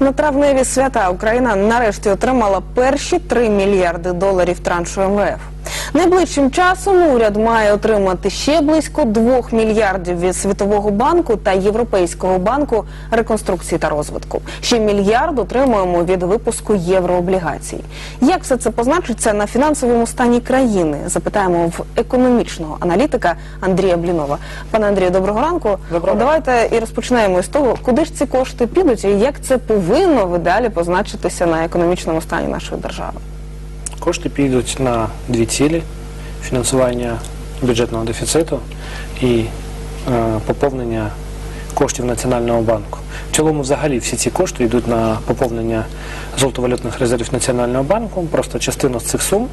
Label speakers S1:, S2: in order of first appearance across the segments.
S1: На травневі свята Україна нарешті отримала перші 3 мільярди доларів траншу МВФ. Найближчим часом уряд має отримати ще близько 2 мільярдів від Світового банку та Європейського банку реконструкції та розвитку. Ще мільярд отримуємо від випуску єврооблігацій. Як все це позначиться на фінансовому стані країни? Запитаємо в економічного аналітика Андрія Блінова. Пане Андрію, доброго ранку.
S2: Доброго
S1: Давайте і розпочинаємо з того, куди ж ці кошти підуть і як це повинно в ідеалі позначитися на економічному стані нашої держави.
S2: Кошти підуть на дві цілі: фінансування бюджетного дефіциту і е, поповнення коштів Національного банку. В цілому, взагалі, всі ці кошти йдуть на поповнення золотовалютних резервів Національного банку. Просто частина з цих сум,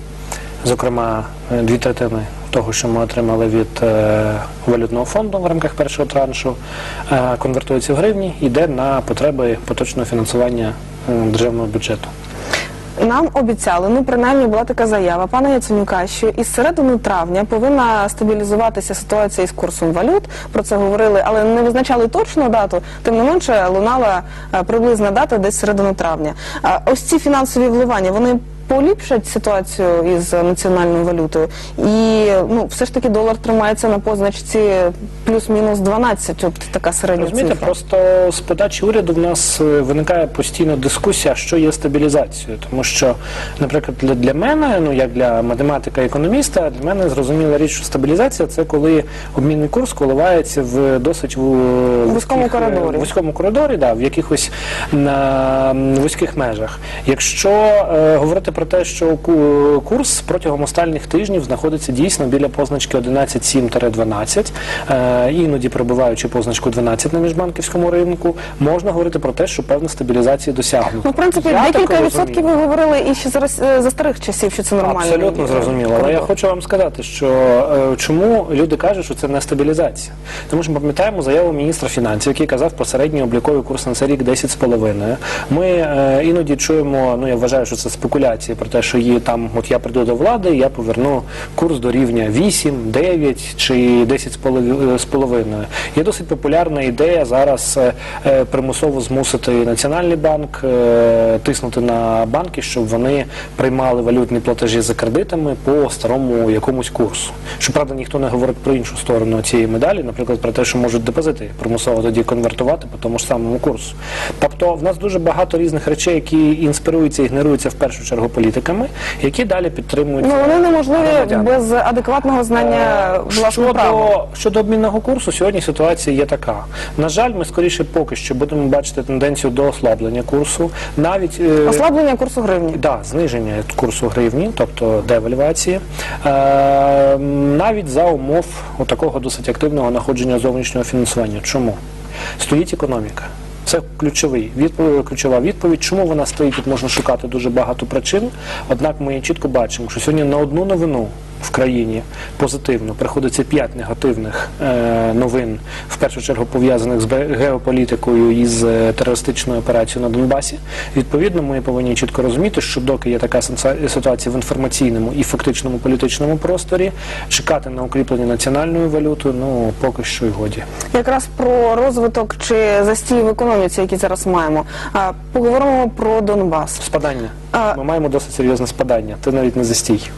S2: зокрема, е, дві третини того, що ми отримали від е, валютного фонду в рамках першого траншу, е, конвертується в гривні, йде на потреби поточного фінансування державного бюджету.
S1: Нам обіцяли, ну принаймні була така заява пана Яценюка, що із середини травня повинна стабілізуватися ситуація із курсом валют. Про це говорили, але не визначали точну дату. Тим не менше лунала е, приблизна дата десь середину травня. Ось ці фінансові вливання вони. Поліпшать ситуацію із національною валютою, і ну все ж таки долар тримається на позначці плюс-мінус 12, От така середня
S2: Розумієте,
S1: цифра.
S2: просто з подачі уряду в нас е, виникає постійно дискусія, що є стабілізацією. Тому що, наприклад, для, для мене, ну як для математика економіста, для мене зрозуміла річ, що стабілізація це коли обмінний курс коливається в досить в,
S1: Вузькому
S2: вузьких, е,
S1: коридорі.
S2: вузькому коридорі, да, в якихось на, вузьких межах. Якщо е, говорити про те, що ку- курс протягом останніх тижнів знаходиться дійсно біля позначки 11,7-12, е, іноді перебуваючи позначку 12 на міжбанківському ринку, можна говорити про те, що певна стабілізація досягнута.
S1: Ну, в принципі,
S2: Я
S1: декілька відсотків ви говорили і ще зараз е, за старих часів, що це нормально.
S2: Абсолютно зрозуміло. Але я хочу вам сказати, що е, чому люди кажуть, що це не стабілізація. Тому що ми пам'ятаємо заяву міністра фінансів, який казав про середній обліковий курс на цей рік 10,5. Ми е, іноді чуємо, ну я вважаю, що це спекуляції про те, що є там, от я прийду до влади, я поверну курс до рівня 8, 9 чи 10,5. Є досить популярна ідея зараз е, е, примусово змусити Національний банк е, тиснути на банки, щоб вони приймали валютні платежі за кредитами по старому якомусь курсу. Щоправда, ніхто не говорить про іншу сторону цієї медалі, наприклад, про те, що можуть депозити примусово тоді конвертувати по тому ж самому курсу. Тобто, в нас дуже багато різних речей, які інспируються і генеруються в першу чергу політиками, які далі підтримують.
S1: Ну вони неможливі без адекватного знання власного права.
S2: щодо обмінного курсу, сьогодні ситуація є така. На жаль, ми скоріше поки що будемо бачити тенденцію до ослаблення курсу. Навіть е,
S1: Ослаблення курсу гривні.
S2: Да, зниження курсу гривні, тобто девальвації, е, навіть за умов такого досить активного находження зовнішнього фінансування. Чому? Стоїть економіка. Це ключовий відповідь, ключова відповідь. Чому вона стоїть? Тут можна шукати дуже багато причин. Однак ми чітко бачимо, що сьогодні на одну новину в країні позитивно приходиться п'ять негативних е, новин, в першу чергу пов'язаних з геополітикою і з е, терористичною операцією на Донбасі. Відповідно, ми повинні чітко розуміти, що доки є така ситуація в інформаційному і фактичному політичному просторі, чекати на укріплення національної валюти, ну поки що й годі.
S1: Якраз про розвиток чи застій в економіці, які зараз маємо. Поговоримо про Донбас.
S2: Спадання. Ми маємо досить серйозне спадання. Це навіть не застій.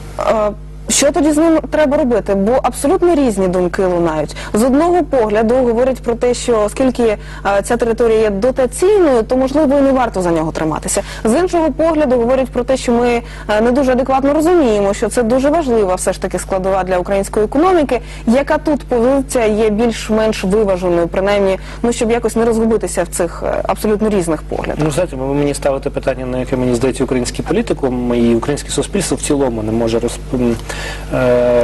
S1: Що тоді з ним треба робити? Бо абсолютно різні думки лунають. З одного погляду говорять про те, що оскільки а, ця територія є дотаційною, то можливо і не варто за нього триматися. З іншого погляду говорять про те, що ми а, не дуже адекватно розуміємо, що це дуже важлива все ж таки складова для української економіки. Яка тут позиція є більш-менш виваженою, принаймні, ну щоб якось не розгубитися в цих е, абсолютно різних поглядах.
S2: Ну, знаєте, ви мені ставите питання, на яке мені здається український політикум і українське суспільство в цілому не може роз...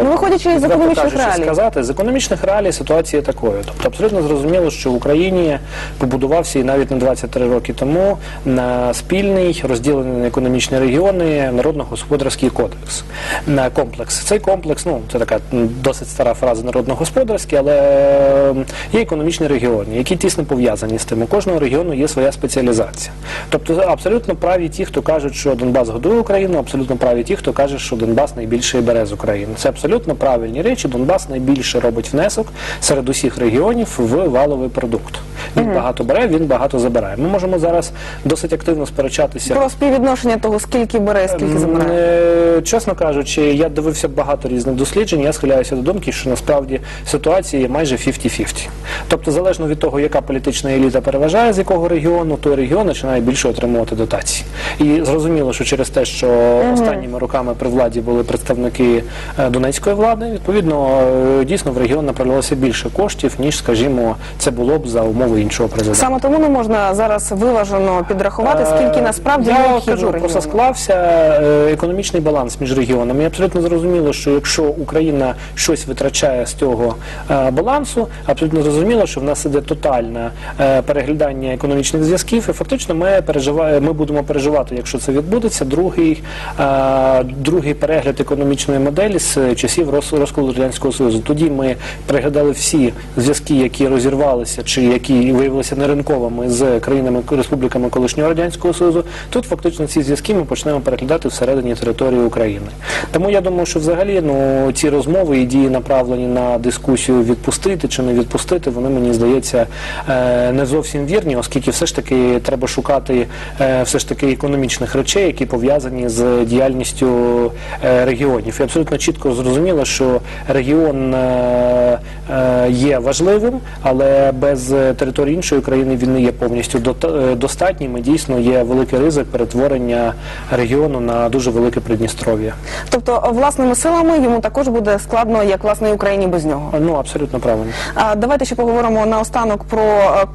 S1: Ну, виходячи із економічних реалій.
S2: сказати. З економічних реалій ситуація такою. Тобто абсолютно зрозуміло, що в Україні побудувався і навіть не 23 роки тому на спільний розділений на економічні регіони народно-господарський кодекс. На комплекс. Цей комплекс, ну це така досить стара фраза народно-господарський, але е, є економічні регіони, які тісно пов'язані з тим. У кожного регіону є своя спеціалізація. Тобто абсолютно праві ті, хто кажуть, що Донбас годує Україну, абсолютно праві ті, хто каже, що Донбас найбільше бере з України. Це абсолютно правильні речі. Донбас найбільше робить внесок серед усіх регіонів в валовий продукт. Він багато бере, він багато забирає. Ми можемо зараз досить активно сперечатися.
S1: Про співвідношення того, скільки бере, скільки забирає.
S2: Е, Чесно кажучи, я дивився багато різних досліджень. Я схиляюся до думки, що насправді ситуація є майже 50-50. Тобто, залежно від того, яка політична еліта переважає з якого регіону, той регіон починає більше отримувати дотації. І зрозуміло, що через те, що останніми роками при владі були представники е, донецької влади, відповідно, е, дійсно в регіон направлялося більше коштів, ніж, скажімо, це було б за умови іншого президента.
S1: Саме тому не можна зараз виважено підрахувати, скільки насправді
S2: Е, я
S1: необхідно
S2: кажу, просто склався економічний баланс між регіонами. І абсолютно зрозуміло, що якщо Україна щось витрачає з цього балансу, абсолютно зрозуміло, що в нас іде тотальне переглядання економічних зв'язків, і фактично ми переживаємо, ми будемо переживати, якщо це відбудеться, другий, другий перегляд економічної моделі з часів роз- розколу радянського союзу. Тоді ми переглядали всі зв'язки, які розірвалися чи які виявилися неринковими з країнами республіками колишнього радянського союзу. Тут фактично ці зв'язки ми почнемо переглядати всередині території України. Тому я думаю, що взагалі ну ці розмови і дії направлені на дискусію відпустити чи не відпустити, вони мені здається е, не зовсім вірні, оскільки все ж таки треба шукати е, все ж таки економічних речей, які пов'язані з діяльністю е, регіонів. Абсолютно чітко зрозуміло, що регіон е, е, є важливим, але без е, території іншої країни він не є повністю достатнім. І дійсно є великий ризик перетворення регіону на дуже велике Придністров'я.
S1: Тобто власними силами йому також буде складно, як власне Україні без нього.
S2: Ну абсолютно правильно.
S1: А, Давайте ще поговоримо наостанок про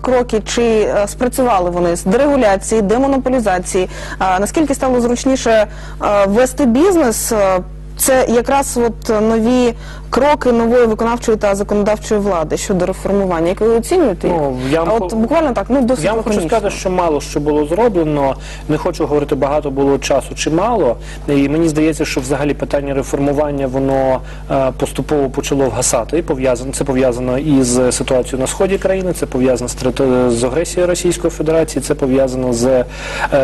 S1: кроки, чи спрацювали вони з дерегуляції, демонополізації. А, Наскільки стало зручніше вести бізнес? Це якраз от нові кроки нової виконавчої та законодавчої влади щодо реформування. Як ви оцінюєте? їх?
S2: Ну, я вам
S1: а от
S2: хо-
S1: буквально так, ну досить
S2: Я вам хочу
S1: лаконічно.
S2: сказати, що мало що було зроблено. Не хочу говорити багато було часу чи мало. І мені здається, що взагалі питання реформування воно е, поступово почало вгасати. Пов'язано це пов'язано із ситуацією на сході країни. Це пов'язано з територ- з агресією Російської Федерації. Це пов'язано з е,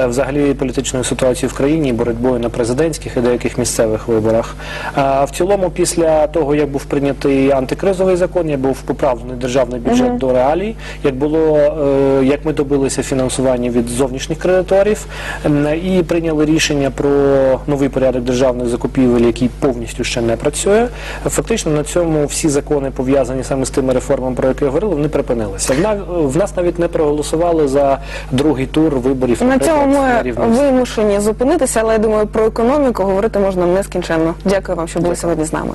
S2: взагалі політичною ситуацією в країні, боротьбою на президентських і деяких місцевих виборах. А в цілому, після того як був прийнятий антикризовий закон, як був поправлений державний бюджет до реалій, як було е, як ми добилися фінансування від зовнішніх кредиторів і прийняли рішення про новий порядок державних закупівель, який повністю ще не працює. Фактично на цьому всі закони пов'язані саме з тими реформами, про які я говорили, вони припинилися. В В нас навіть не проголосували за другий тур виборів.
S1: На цьому ми вимушені зупинитися, але я думаю, про економіку говорити можна нескінченно. Дякую вам, що були сьогодні з нами.